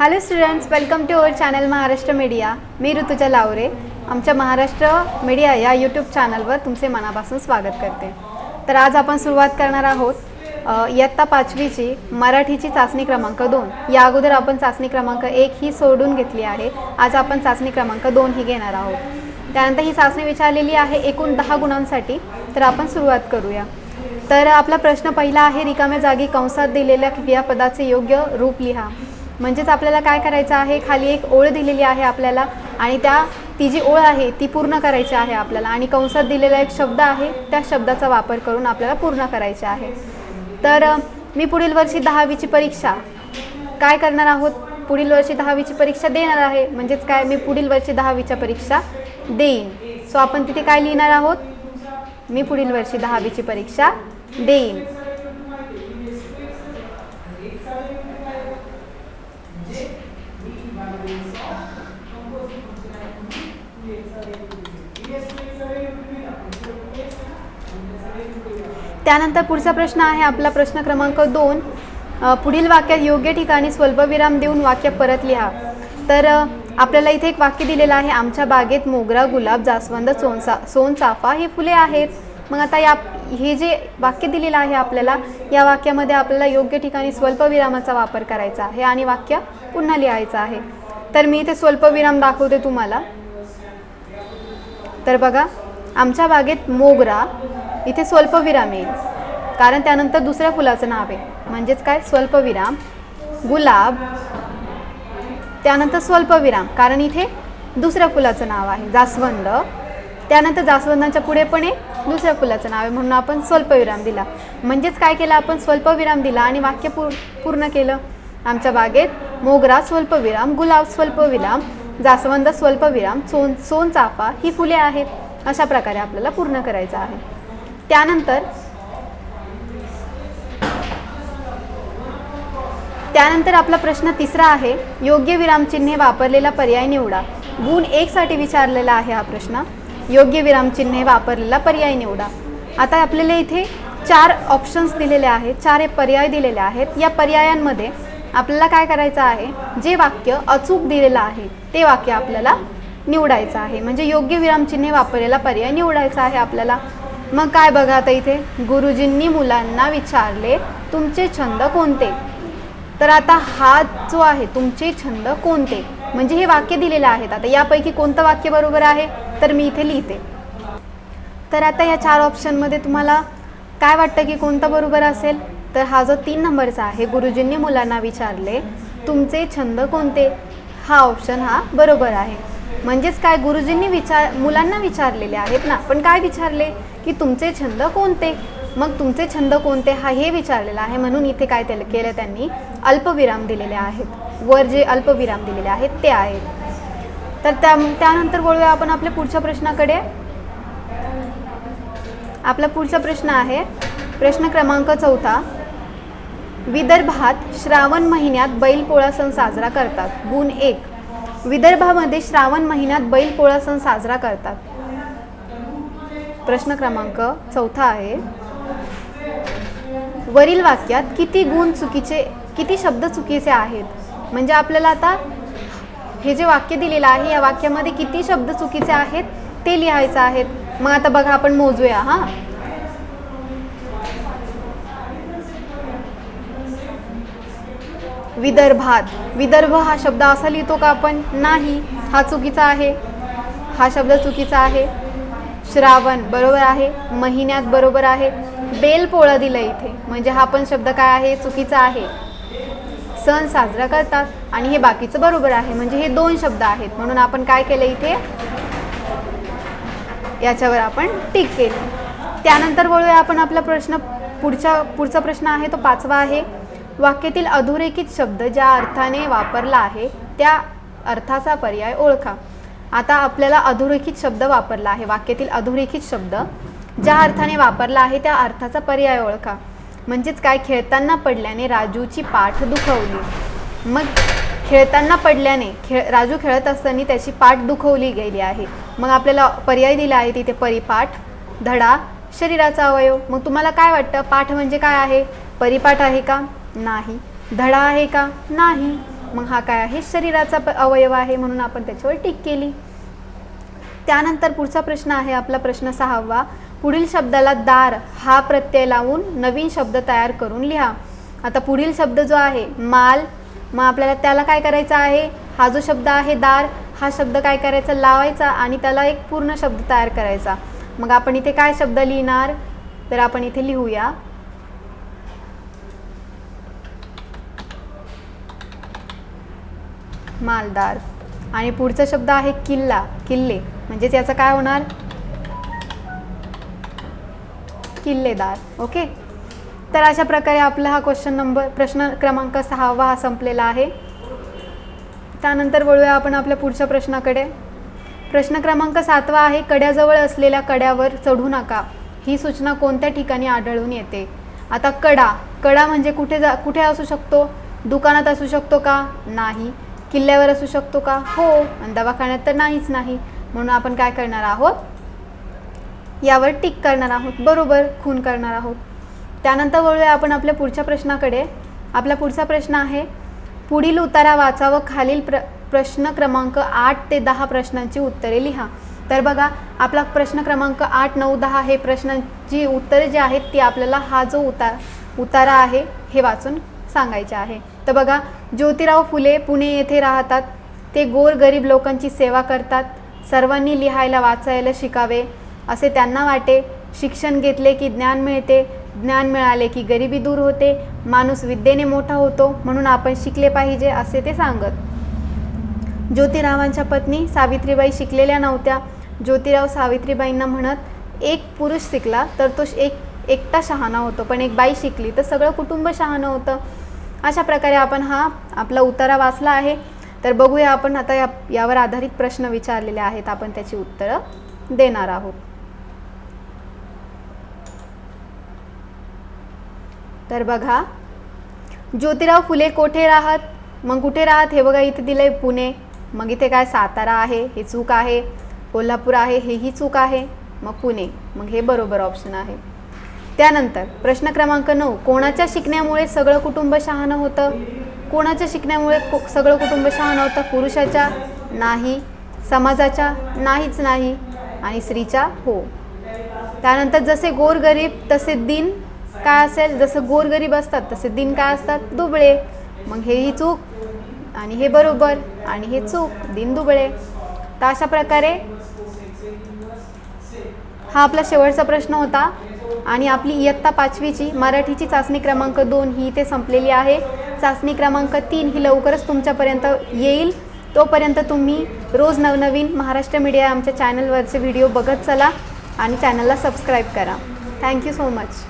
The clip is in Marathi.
Hello students welcome to our channel Maharashtra media मी ऋतुजा लावरे. आमच्या महाराष्ट्र मीडिया या यूट्यूब चॅनलवर तुमचे मनापासून स्वागत करते. तर आज आपण सुरुवात करणार आहोत इयत्ता पाचवीची मराठीची चाचणी क्रमांक दोन. या अगोदर आपण चाचणी क्रमांक एक ही सोडून घेतली आहे. आज आपण चाचणी क्रमांक दोन ही घेणार आहोत. त्यानंतर ही चाचणी विचारलेली आहे एकूण दहा गुणांसाठी. तर आपण सुरुवात करूया. तर आपला प्रश्न पहिला आहे रिकाम्या जागी कंसात दिलेल्या क्रियापदाचे योग्य रूप लिहा. म्हणजेच आपल्याला काय करायचं आहे? खाली एक ओळ दिलेली आहे आपल्याला आणि त्या ती जी ओळ आहे ती पूर्ण करायची आहे आपल्याला. आणि कंसात दिलेला एक शब्द आहे त्या शब्दाचा वापर करून आपल्याला पूर्ण करायचे आहे. तर मी पुढील वर्षी दहावीची परीक्षा काय करणार आहोत? पुढील वर्षी दहावीची परीक्षा देणार आहे. म्हणजेच काय? मी पुढील वर्षी दहावीच्या परीक्षा देईन. सो आपण तिथे काय लिहिणार आहोत? मी पुढील वर्षी दहावीची परीक्षा देईन. त्यानंतर पुढचा प्रश्न आहे आपला प्रश्न क्रमांक दोन. पुढील वाक्यात योग्य ठिकाणी स्वल्पविराम देऊन वाक्य परत लिहा. तर आपल्याला इथे एक वाक्य दिलेलं आहे आमच्या बागेत मोगरा गुलाब जास्वंद सोनसा सोनचाफा हे फुले आहेत. मग आता या हे जे वाक्य दिलेलं आहे आपल्याला या वाक्यामध्ये आपल्याला योग्य ठिकाणी स्वल्पविरामाचा वापर करायचा आहे आणि वाक्य पुन्हा लिहायचं आहे. तर मी इथे स्वल्पविराम दाखवते तुम्हाला. तर बघा आमच्या बागेत मोगरा इथे स्वल्पविराम येईल. कारण त्यानंतर दुसऱ्या फुलाचं नाव आहे. म्हणजेच काय? स्वल्पविराम गुलाब त्यानंतर स्वल्पविराम कारण इथे दुसऱ्या फुलाचं नाव आहे. जास्वंद. त्यानंतर जास्वंदाच्या पुढे पण एक दुसऱ्या फुलाचं नाव आहे. म्हणून आपण स्वल्पविराम दिला. म्हणजेच काय केलं आपण? स्वल्पविराम दिला आणि वाक्य पूर्ण केलं. आमच्या बागेत मोगरा स्वल्पविराम गुलाब स्वल्पविराम जास्वंद स्वल्पविराम सोन सोनचाफा ही फुले आहेत. अशा प्रकारे आपल्याला पूर्ण करायचं आहे. त्यानंतर त्यानंतर आपला प्रश्न तिसरा आहे योग्य विरामचिन्हे वापरलेला पर्याय निवडा. गुण एकसाठी विचारलेला आहे हा प्रश्न. योग्य विरामचिन्हे वापरलेला पर्याय निवडा. आता आपल्याला इथे चार ऑप्शन्स दिलेले आहेत चार हे पर्याय दिलेले आहेत. या पर्यायांमध्ये आपल्याला काय करायचं आहे? जे वाक्य अचूक दिलेलं आहे ते वाक्य आपल्याला निवडायचं आहे. म्हणजे योग्य विरामचिन्हे वापरलेला पर्याय निवडायचा आहे आपल्याला. मग काय बघा आता इथे? गुरुजींनी मुलांना विचारले तुमचे छंद कोणते? तर आता हा जो आहे तुमचे छंद कोणते? म्हणजे हे वाक्य दिलेलं आहेत आता यापैकी कोणतं वाक्य बरोबर आहे? तर मी इथे लिहिते. तर आता या चार ऑप्शनमध्ये तुम्हाला काय वाटतं की कोणतं बरोबर असेल? तर हा जो तीन नंबरचा आहे गुरुजींनी मुलांना विचारले तुमचे छंद कोणते? हा ऑप्शन हा बरोबर आहे. म्हणजेच काय गुरुजींनी विचार मुलांना विचारलेले आहेत ना. पण काय विचारले? की तुमचे छंद कोणते? मग तुमचे छंद कोणते? हा हे विचारलेलं आहे. म्हणून इथे काय ते केलं त्यांनी? अल्पविराम दिलेले आहेत. वर जे अल्पविराम दिलेले आहेत ते आहेत. तर त्या त्यानंतर बोलूया आपण आपल्या पुढच्या प्रश्नाकडे. आपला पुढचा प्रश्न आहे. प्रश्न क्रमांक चौथा. विदर्भात श्रावण महिन्यात बैलपोळा सण साजरा करतात. गुण एक. विदर्भामध्ये श्रावण महिन्यात बैलपोळा सण साजरा करतात. प्रश्न क्रमांक चौथा आहे. वरील वाक्यात किती गुण चुकीचे किती शब्द चुकीचे आहेत? म्हणजे आपल्याला आता हे जे वाक्य दिलेलं आहे या वाक्यामध्ये किती शब्द चुकीचे आहेत ते लिहायचं आहेत. मग आता बघा आपण मोजूया हां. विदर्भात. विदर्भ हा शब्द असा लिहितो का आपण? नाही. हा चुकीचा आहे. हा शब्द चुकीचा आहे. श्रावण बरोबर आहे. महिन्यात बरोबर आहे. बेलपोळा दिलं इथे. म्हणजे हा पण शब्द काय आहे? चुकीचा आहे. सण साजरा करतात आणि हे बाकीचं बरोबर आहे. म्हणजे हे दोन शब्द आहेत. म्हणून आपण काय केलं इथे? याच्यावर आपण टीक केली. त्यानंतर वळूया आपण आपला प्रश्न. पुढच्या पुढचा प्रश्न आहे तो पाचवा आहे. वाक्यातील अधोरेखित शब्द ज्या अर्थाने वापरला आहे त्या अर्थाचा पर्याय ओळखा. आता आपल्याला अधोरेखित शब्द वापरला आहे वाक्यातील अधोरेखित शब्द. ज्या अर्थाने वापरला आहे त्या अर्थाचा पर्याय ओळखा. म्हणजेच काय? खेळताना पडल्याने राजूची पाठ दुखवली. मग खेळताना पडल्याने खेळ राजू खेळत असताना त्याची पाठ दुखवली गेली आहे. मग आपल्याला पर्याय दिला आहे तिथे परिपाठ धडा शरीराचा अवयव. मग तुम्हाला काय वाटतं? पाठ म्हणजे काय आहे? परिपाठ आहे का? नाही. धडा आहे का? नाही. मग हा काय आहे? शरीराचा प- अवयव आहे म्हणून आपण त्याच्यावर टिक केली. त्यानंतर पुढचा प्रश्न आहे आपला प्रश्न सहावा. पुढील शब्दाला दार हा प्रत्यय लावून नवीन शब्द तयार करून लिहा. आता पुढील शब्द जो आहे माल मग आपल्याला त्याला काय करायचं आहे? हा जो शब्द आहे दार हा शब्द काय करायचा? लावायचा आणि त्याला एक पूर्ण शब्द तयार करायचा. मग आपण इथे काय शब्द लिहिणार? तर आपण इथे लिहूया. मालदार. आणि पुढचा शब्द आहे किल्ला किल्ले. म्हणजेच याचं काय होणार? किल्लेदार. ओके? तर अशा प्रकारे आपला हा क्वेश्चन नंबर प्रश्न क्रमांक सहावा हा संपलेला आहे. त्यानंतर वळूया आपण आपल्या पुढच्या प्रश्नाकडे. प्रश्न क्रमांक सातवा आहे कड्याजवळ असलेल्या कड्यावर चढू नका. ही सूचना कोणत्या ठिकाणी आढळून येते? आता कडा. कडा म्हणजे कुठे जा कुठे असू शकतो? दुकानात असू शकतो का? नाही. किल्ल्यावर असू शकतो का? हो आणि दवाखान्यात तर नाहीच नाही. म्हणून आपण काय करणार आहोत? यावर टिक करणार आहोत. बरोबर खून करणार आहोत. त्यानंतर वळूया आपण आपल्या पुढच्या प्रश्नाकडे. आपला पुढचा प्रश्न आहे पुढील उतारा वाचा व खालील प्र प्रश्न क्रमांक आठ ते दहा प्रश्नांची उत्तरे लिहा. तर बघा आपला प्रश्न क्रमांक आठ नऊ दहा हे प्रश्नांची उत्तरे जी आहेत ती आपल्याला हा जो उतार उतारा आहे हे वाचून सांगायचे आहे. तर बघा ज्योतिराव फुले पुणे येथे राहतात. ते गोर गरीब लोकांची सेवा करतात. सर्वांनी लिहायला वाचायला शिकावे असे त्यांना वाटे. शिक्षण घेतले की ज्ञान मिळते. ज्ञान मिळाले की गरिबी दूर होते. माणूस विद्येने मोठा होतो म्हणून आपण शिकले पाहिजे असे ते सांगत. ज्योतिरावांच्या पत्नी सावित्रीबाई शिकलेल्या नव्हत्या. ज्योतिराव सावित्रीबाईंना म्हणत एक पुरुष शिकला तर तो एक एकटा शहाणा होतो पण एक बाई शिकली तर सगळं कुटुंब शहाणं होतं. अशा प्रकारे आपण हा आपला उतारा वाचला आहे. तर बघूया आपण आता या यावर आधारित प्रश्न विचारलेले आहेत. आपण त्याची उत्तरं देणार आहोत. तर बघा ज्योतिराव फुले कोठे राहत? मग कुठे राहत? हे बघा इथे दिलंय पुणे. मग इथे काय? सातारा आहे. हे चूक आहे. कोल्हापूर आहे. हेही चूक आहे. मग पुणे. मग हे बरोबर ऑप्शन आहे. त्यानंतर प्रश्न क्रमांक नऊ कोणाच्या शिकण्यामुळे सगळं कुटुंब शहाणं होतं? कोणाच्या शिकण्यामुळे सगळं कुटुंब शहाणं होतं? पुरुषाच्या नाही समाजाच्या नाहीच नाही आणि स्त्रीच्या हो. त्यानंतर जसे गोरगरीब तसे दिन काय असेल? जसं गोरगरीब असतात तसे दिन काय असतात? दुबळे. मग हेही चूक आणि हे बरोबर आणि हे चूक दिन दुबळे. तर अशा प्रकारे हा आपला शेवटचा प्रश्न होता. आणि आपली इयत्ता पाचवीची मराठीची चाचणी क्रमांक दोन ही इथे संपलेली आहे. चाचणी क्रमांक तीन ही लवकरच तुमच्यापर्यंत येईल. तोपर्यंत तुम्ही रोज नवनवीन महाराष्ट्र मीडिया आमच्या चॅनलवरचे व्हिडिओ बघत चला आणि चॅनलला सबस्क्राईब करा. Thank you so much